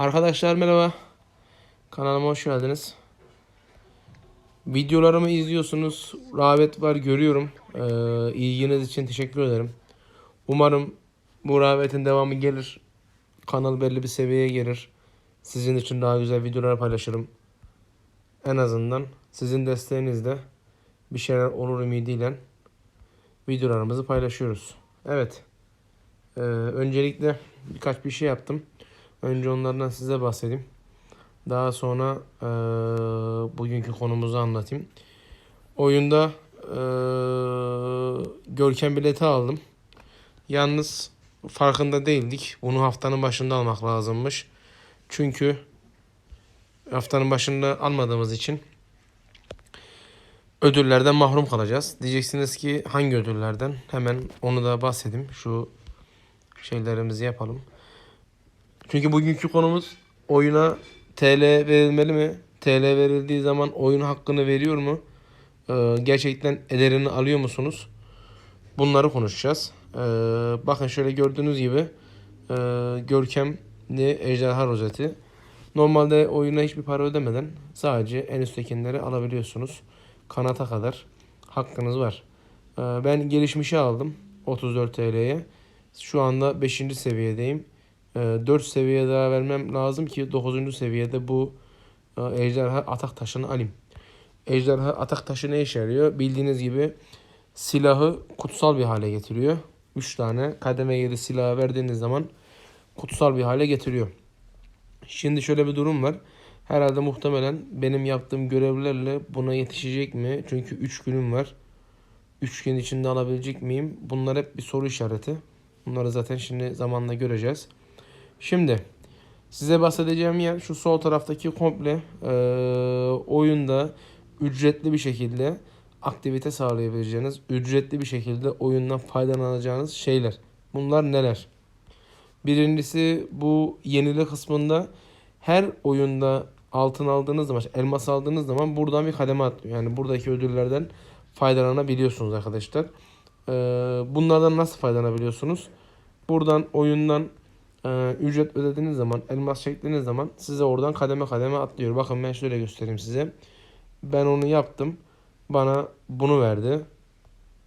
Arkadaşlar merhaba. Kanalıma hoş geldiniz. Videolarımı izliyorsunuz. Rağbet var görüyorum. Ee, ilginiz için teşekkür ederim. Umarım bu rağbetin devamı gelir. Kanal belli bir seviyeye gelir. Sizin için daha güzel videolar paylaşırım. En azından sizin desteğinizle bir şeyler olur ümidiyle videolarımızı paylaşıyoruz. Evet. Ee, öncelikle birkaç bir şey yaptım. Önce onlardan size bahsedeyim. Daha sonra eee, bugünkü konumuzu anlatayım. Oyunda eee, Görkem bileti aldım. Yalnız farkında değildik. Bunu haftanın başında almak lazımmış. Çünkü haftanın başında almadığımız için ödüllerden mahrum kalacağız. Diyeceksiniz ki hangi ödüllerden? Hemen onu da bahsedeyim. Şu şeylerimizi yapalım. Çünkü bugünkü konumuz oyuna TL verilmeli mi? TL verildiği zaman oyun hakkını veriyor mu? Ee, gerçekten ederini alıyor musunuz? Bunları konuşacağız. Ee, bakın şöyle gördüğünüz gibi e, görkemli ejderha rozeti. Normalde oyuna hiçbir para ödemeden sadece en üsttekileri alabiliyorsunuz. Kanata kadar hakkınız var. Ee, ben gelişmişi aldım 34 TL'ye. Şu anda 5. seviyedeyim. 4 seviye daha vermem lazım ki 9. seviyede bu e, ejderha atak taşını alayım. Ejderha atak taşı ne işe yarıyor? Bildiğiniz gibi silahı kutsal bir hale getiriyor. 3 tane kademe 7 silahı verdiğiniz zaman kutsal bir hale getiriyor. Şimdi şöyle bir durum var. Herhalde muhtemelen benim yaptığım görevlerle buna yetişecek mi? Çünkü 3 günüm var. 3 gün içinde alabilecek miyim? Bunlar hep bir soru işareti. Bunları zaten şimdi zamanla göreceğiz. Şimdi size bahsedeceğim yer şu sol taraftaki komple e, oyunda ücretli bir şekilde aktivite sağlayabileceğiniz, ücretli bir şekilde oyundan faydalanacağınız şeyler. Bunlar neler? Birincisi bu yenile kısmında her oyunda altın aldığınız zaman, elmas aldığınız zaman buradan bir kademe atlıyor. Yani buradaki ödüllerden faydalanabiliyorsunuz arkadaşlar. Bunlardan nasıl faydalanabiliyorsunuz? Buradan oyundan e, ücret ödediğiniz zaman, elmas çektiğiniz zaman size oradan kademe kademe atlıyor. Bakın ben şöyle göstereyim size. Ben onu yaptım. Bana bunu verdi.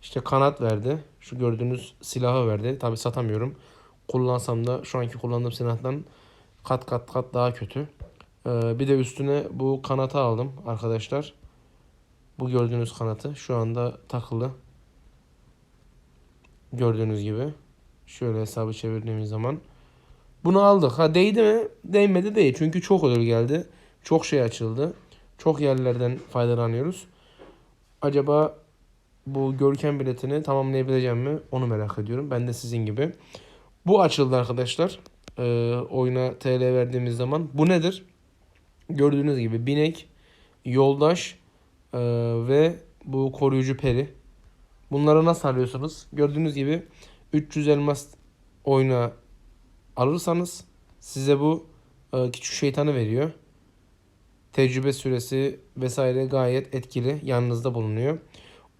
İşte kanat verdi. Şu gördüğünüz silahı verdi. Tabi satamıyorum. Kullansam da şu anki kullandığım silahtan kat kat kat daha kötü. Ee, bir de üstüne bu kanatı aldım arkadaşlar. Bu gördüğünüz kanatı şu anda takılı. Gördüğünüz gibi. Şöyle hesabı çevirdiğimiz zaman. Bunu aldık. Ha değdi mi? Değmedi değil. Çünkü çok ödül geldi. Çok şey açıldı. Çok yerlerden faydalanıyoruz. Acaba bu görkem biletini tamamlayabileceğim mi? Onu merak ediyorum. Ben de sizin gibi. Bu açıldı arkadaşlar. Ee, oyuna TL verdiğimiz zaman. Bu nedir? Gördüğünüz gibi binek, yoldaş e, ve bu koruyucu peri. Bunları nasıl alıyorsunuz? Gördüğünüz gibi 300 elmas oyuna alırsanız size bu e, küçük şeytanı veriyor. Tecrübe süresi vesaire gayet etkili yanınızda bulunuyor.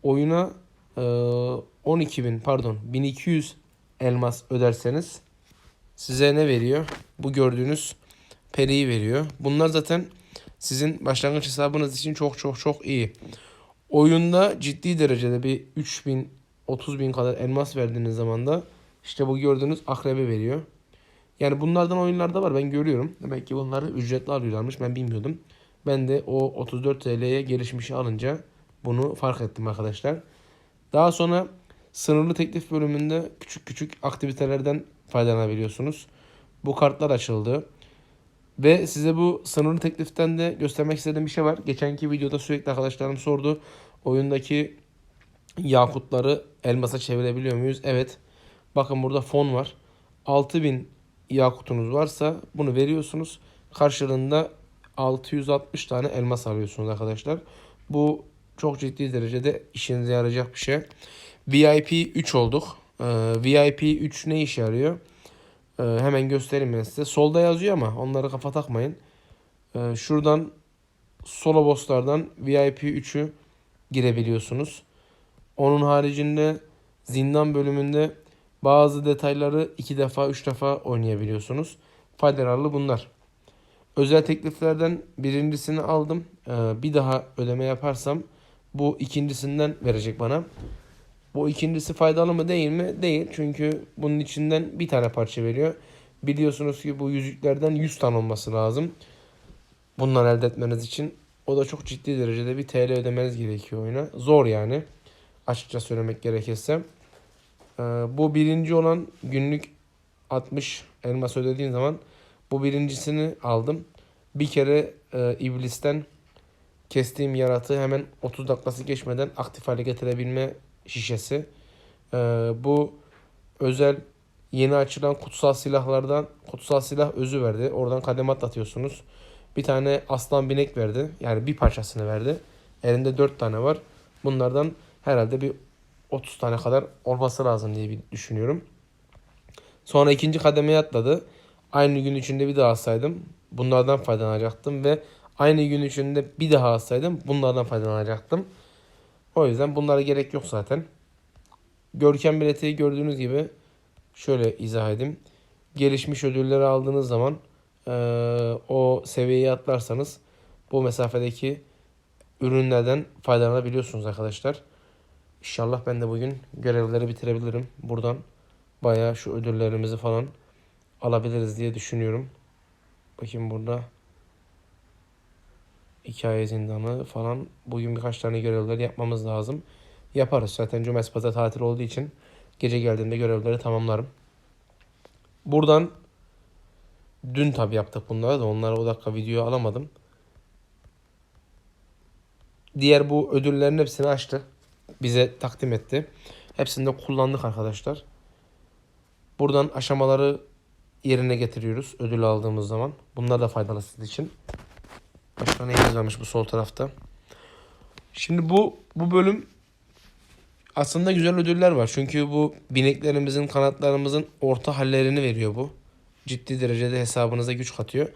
Oyuna e, 12.000 pardon 1200 elmas öderseniz size ne veriyor? Bu gördüğünüz periyi veriyor. Bunlar zaten sizin başlangıç hesabınız için çok çok çok iyi. Oyunda ciddi derecede bir 3000 30 bin kadar elmas verdiğiniz zaman da işte bu gördüğünüz akrebi veriyor. Yani bunlardan oyunlarda var ben görüyorum. Demek ki bunları ücretli alıyorlarmış ben bilmiyordum. Ben de o 34 TL'ye gelişmişi alınca bunu fark ettim arkadaşlar. Daha sonra sınırlı teklif bölümünde küçük küçük aktivitelerden faydalanabiliyorsunuz. Bu kartlar açıldı. Ve size bu sınırlı tekliften de göstermek istediğim bir şey var. Geçenki videoda sürekli arkadaşlarım sordu. Oyundaki yakutları elmasa çevirebiliyor muyuz? Evet. Bakın burada fon var. 6000 yakutunuz varsa bunu veriyorsunuz. Karşılığında 660 tane elmas alıyorsunuz arkadaşlar. Bu çok ciddi derecede işinize yarayacak bir şey. VIP 3 olduk. Ee, VIP 3 ne işe yarıyor? Ee, hemen göstereyim ben size. Solda yazıyor ama onları kafa takmayın. Ee, şuradan solo bosslardan VIP 3'ü girebiliyorsunuz. Onun haricinde zindan bölümünde bazı detayları iki defa üç defa oynayabiliyorsunuz. Faydalı bunlar. Özel tekliflerden birincisini aldım. Ee, bir daha ödeme yaparsam bu ikincisinden verecek bana. Bu ikincisi faydalı mı değil mi? Değil. Çünkü bunun içinden bir tane parça veriyor. Biliyorsunuz ki bu yüzüklerden 100 tane olması lazım. Bunları elde etmeniz için. O da çok ciddi derecede bir TL ödemeniz gerekiyor oyuna. Zor yani. Açıkça söylemek gerekirse. Ee, bu birinci olan günlük 60 elmas ödediğim zaman bu birincisini aldım. Bir kere e, iblisten kestiğim yaratığı hemen 30 dakikası geçmeden aktif hale getirebilme şişesi. Ee, bu özel yeni açılan kutsal silahlardan kutsal silah özü verdi. Oradan kademe atlatıyorsunuz. Bir tane aslan binek verdi. Yani bir parçasını verdi. Elinde 4 tane var. Bunlardan herhalde bir 30 tane kadar olması lazım diye bir düşünüyorum. Sonra ikinci kademeye atladı. Aynı gün içinde bir daha alsaydım bunlardan faydalanacaktım ve aynı gün içinde bir daha alsaydım bunlardan faydalanacaktım. O yüzden bunlara gerek yok zaten. Görkem bileti gördüğünüz gibi şöyle izah edeyim. Gelişmiş ödülleri aldığınız zaman eee, o seviyeyi atlarsanız bu mesafedeki ürünlerden faydalanabiliyorsunuz arkadaşlar. İnşallah ben de bugün görevleri bitirebilirim. Buradan bayağı şu ödüllerimizi falan alabiliriz diye düşünüyorum. Bakayım burada hikaye zindanı falan. Bugün birkaç tane görevleri yapmamız lazım. Yaparız. Zaten cumartesi pazar tatil olduğu için gece geldiğimde görevleri tamamlarım. Buradan dün tabi yaptık bunları da onlara o dakika video alamadım. Diğer bu ödüllerin hepsini açtı. Bize takdim etti. Hepsini de kullandık arkadaşlar. Buradan aşamaları yerine getiriyoruz ödül aldığımız zaman. Bunlar da faydalı sizin için. Başka neyimiz varmış bu sol tarafta. Şimdi bu bu bölüm aslında güzel ödüller var. Çünkü bu bineklerimizin, kanatlarımızın orta hallerini veriyor bu. Ciddi derecede hesabınıza güç katıyor.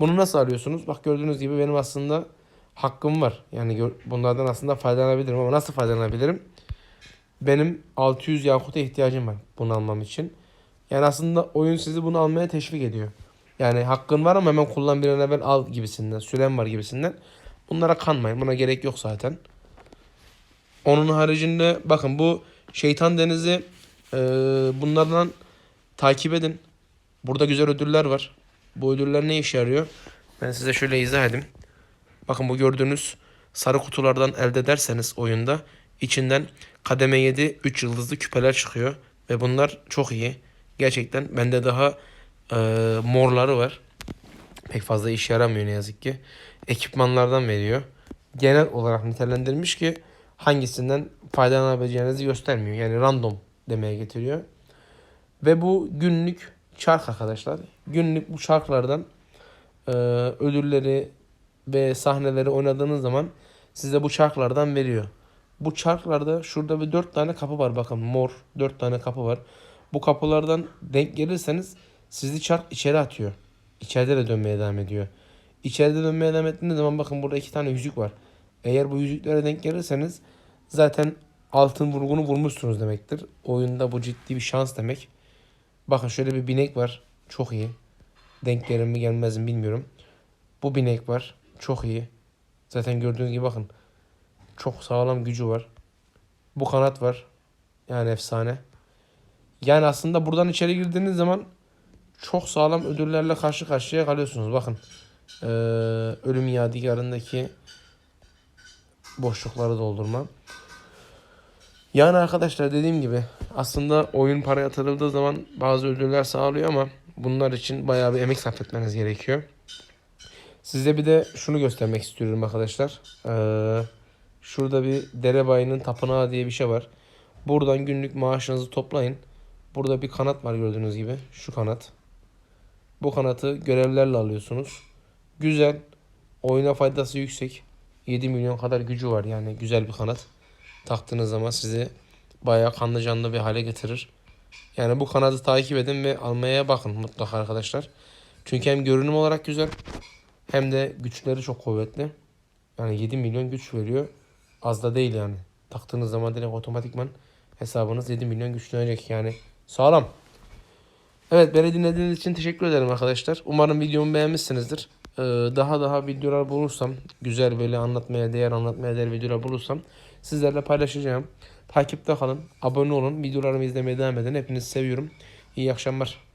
Bunu nasıl alıyorsunuz? Bak gördüğünüz gibi benim aslında hakkım var. Yani bunlardan aslında faydalanabilirim ama nasıl faydalanabilirim? Benim 600 yakuta ihtiyacım var bunu almam için. Yani aslında oyun sizi bunu almaya teşvik ediyor. Yani hakkın var ama hemen kullan bir an evvel al gibisinden. Süren var gibisinden. Bunlara kanmayın. Buna gerek yok zaten. Onun haricinde bakın bu şeytan denizi e, bunlardan takip edin. Burada güzel ödüller var. Bu ödüller ne işe yarıyor? Ben size şöyle izah edeyim. Bakın bu gördüğünüz sarı kutulardan elde ederseniz oyunda içinden kademe 7 3 yıldızlı küpeler çıkıyor. Ve bunlar çok iyi. Gerçekten bende daha e, morları var. Pek fazla iş yaramıyor ne yazık ki. Ekipmanlardan veriyor. Genel olarak nitelendirilmiş ki hangisinden faydalanabileceğinizi göstermiyor. Yani random demeye getiriyor. Ve bu günlük çark arkadaşlar. Günlük bu çarklardan e, ödülleri ve sahneleri oynadığınız zaman size bu çarklardan veriyor. Bu çarklarda şurada bir dört tane kapı var bakın mor dört tane kapı var. Bu kapılardan denk gelirseniz sizi çark içeri atıyor. İçeride de dönmeye devam ediyor. İçeride dönmeye devam ettiğiniz zaman bakın burada iki tane yüzük var. Eğer bu yüzüklere denk gelirseniz zaten altın vurgunu vurmuşsunuz demektir. Oyunda bu ciddi bir şans demek. Bakın şöyle bir binek var. Çok iyi. Denk gelir mi gelmez mi bilmiyorum. Bu binek var. Çok iyi. Zaten gördüğünüz gibi bakın. Çok sağlam gücü var. Bu kanat var. Yani efsane. Yani aslında buradan içeri girdiğiniz zaman çok sağlam ödüllerle karşı karşıya kalıyorsunuz. Bakın. Ee, ölüm yadigarındaki boşlukları doldurma. Yani arkadaşlar dediğim gibi aslında oyun para yatırıldığı zaman bazı ödüller sağlıyor ama bunlar için bayağı bir emek sarf etmeniz gerekiyor. Size bir de şunu göstermek istiyorum arkadaşlar. Ee, şurada bir derebayının tapınağı diye bir şey var. Buradan günlük maaşınızı toplayın. Burada bir kanat var gördüğünüz gibi. Şu kanat. Bu kanatı görevlerle alıyorsunuz. Güzel. Oyuna faydası yüksek. 7 milyon kadar gücü var yani güzel bir kanat. Taktığınız zaman sizi bayağı kanlı canlı bir hale getirir. Yani bu kanadı takip edin ve almaya bakın mutlaka arkadaşlar. Çünkü hem görünüm olarak güzel hem de güçleri çok kuvvetli. Yani 7 milyon güç veriyor. Az da değil yani. Taktığınız zaman direkt otomatikman hesabınız 7 milyon güçlenecek yani. Sağlam. Evet beni dinlediğiniz için teşekkür ederim arkadaşlar. Umarım videomu beğenmişsinizdir. Ee, daha daha videolar bulursam, güzel böyle anlatmaya değer, anlatmaya değer videolar bulursam sizlerle paylaşacağım. Takipte kalın, abone olun, videolarımı izlemeye devam edin. Hepinizi seviyorum. İyi akşamlar.